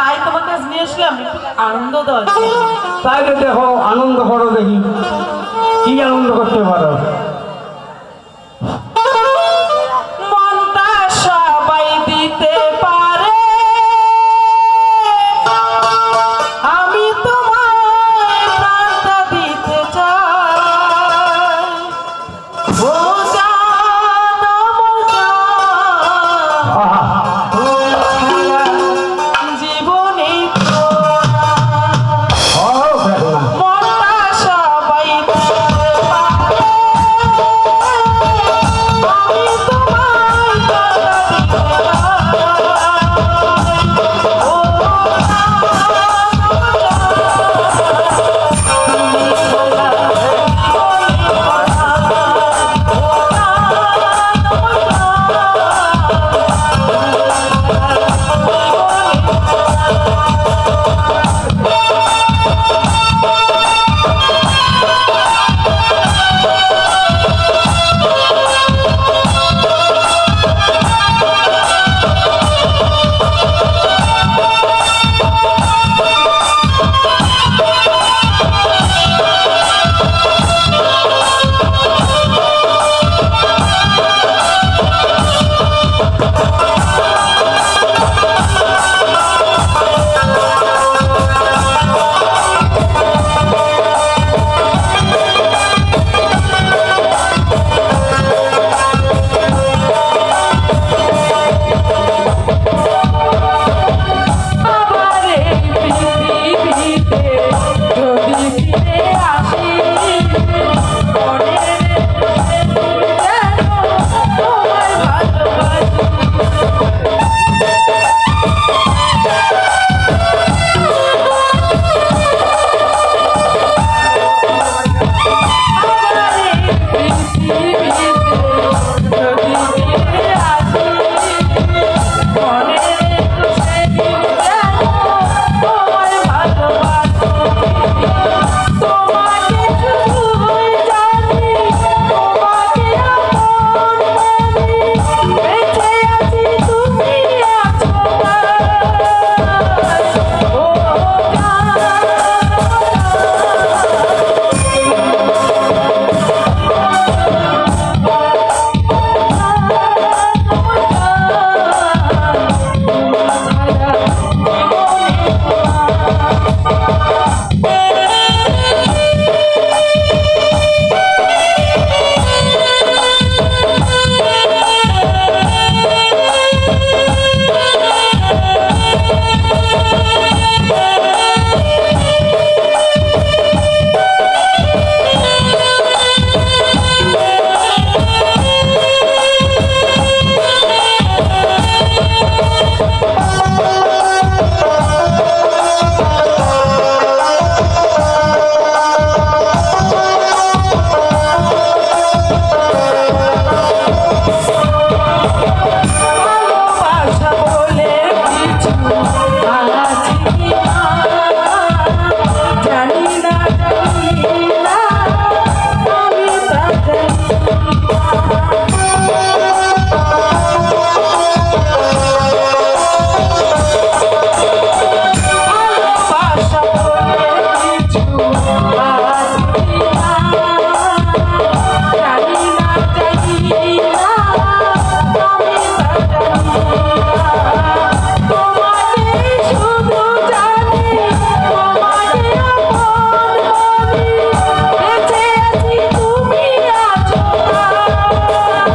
তাই তোমাকে নিয়ে আসলাম আনন্দ জন্য। তাইলে দেখো, আনন্দ করো দেখি কি আনন্দ করতে পারো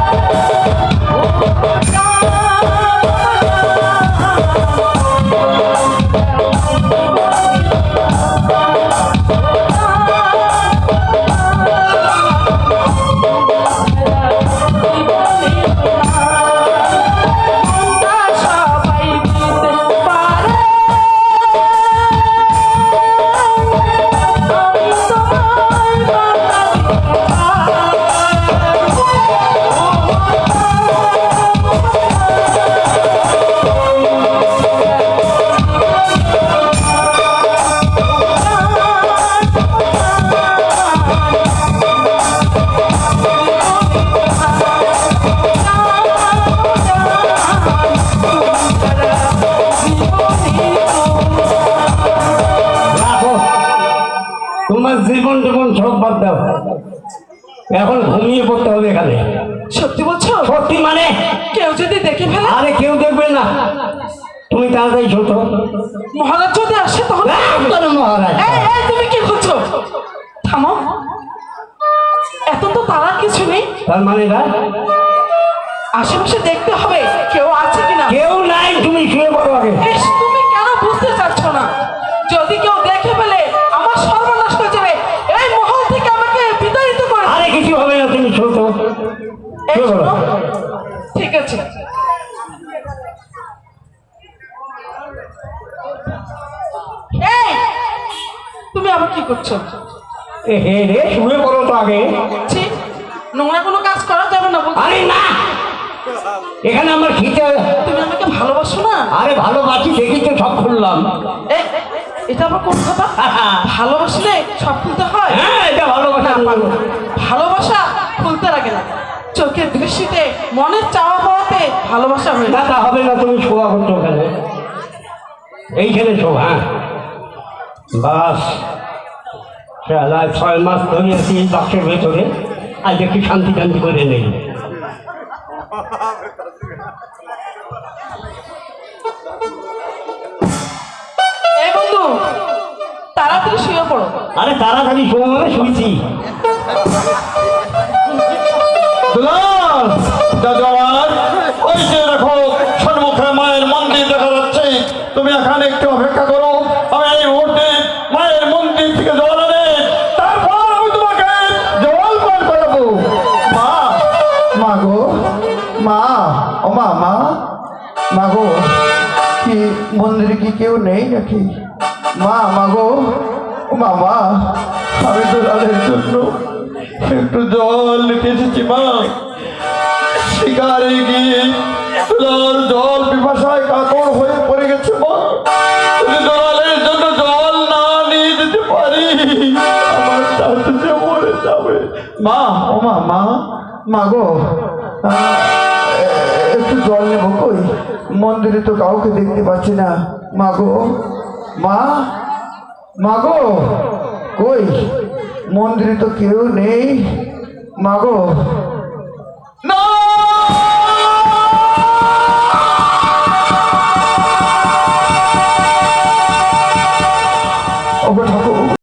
Thank you. পড়তে হবে এখানে। সত্যি বলছো? সত্যি মানে? কেউ যদি দেখে ফেলে? আরে কেউ দেখবে না। তুমি তাড়াতাড়ি ছোট মহারাজ যদি আসে তখন মহারাজ। তুমি কি করছ? থামো। এত তো তারার কিছু নেই। তার মানে না? আশেপাশে দেখতে হবে কেউ আছে কিনা। কেউ নাই তুমি শুয়ে পড়ো আগে। তুমি কেন বুঝতে চাচ্ছ না? যদি কেউ দেখে ফেলে আমার সর্বনাশ হয়ে যাবে এই মহল থেকে আমাকে বিতাড়িত করে আরে কিছু হবে না তুমি ছোট এই শুয়ে পড়ো শোনো, ঠিক আছে। তুমি আবার কি করছ? হে রে শুয়ে পড়ো তো আগে। নোংরা কোনো কাজ করা যাবে না আরে না! এখানে আমার খিচে তুমি আমাকে ভালোবাসো না? আরে ভালোবাসি দেখি তো সব খুললাম। এটা কোন কথা? ভালোবাসলে সব খুলতে হয়? হ্যাঁ এটা ভালোবাসা? লাগে না। চোখের দৃষ্টিতে মনের চাওয়া পাওয়াতে ভালোবাসা হয়ে না তা হবে না তুমি শোয়া করছ ওখানে। এইখানে শো হ্যাঁ। বাস। চালায় ছয় মাস ধরে আছি এই বাক্সের ভেতরে। আজ একটু শান্তি শান্তি করে নেই। তাড়াতাড়ি শুয়ে পড়ো। আরে তাড়াতাড়ি শোয়া মানে শুয়েছি। ওই যে দেখো সম্মুখে মায়ের মন্দির দেখা যাচ্ছে। তুমি এখানে একটু অপেক্ষা করো। আমি এই মায়ের মন্দির থেকে জল আনে তারপর তোমাকে জল পান মা মা মা, ও মা মা কি মন্দিরে কি কেউ নেই নাকি? মা মা ও মা আমি দুলালের জন্য জল নিতে এসেছি, মা। শিকারে গিয়ে জল হয়ে পড়ে গেছে যদি জন্য জল না নিয়ে যেতে পারি। মরে যাবে। মা মা মা গো। একটু জল নেব কই? মন্দিরে তো কাউকে দেখতে পাচ্ছি না। মা গো, মা মা গো, কই? মন্দিরে তো কেউ নেই। মা গো। না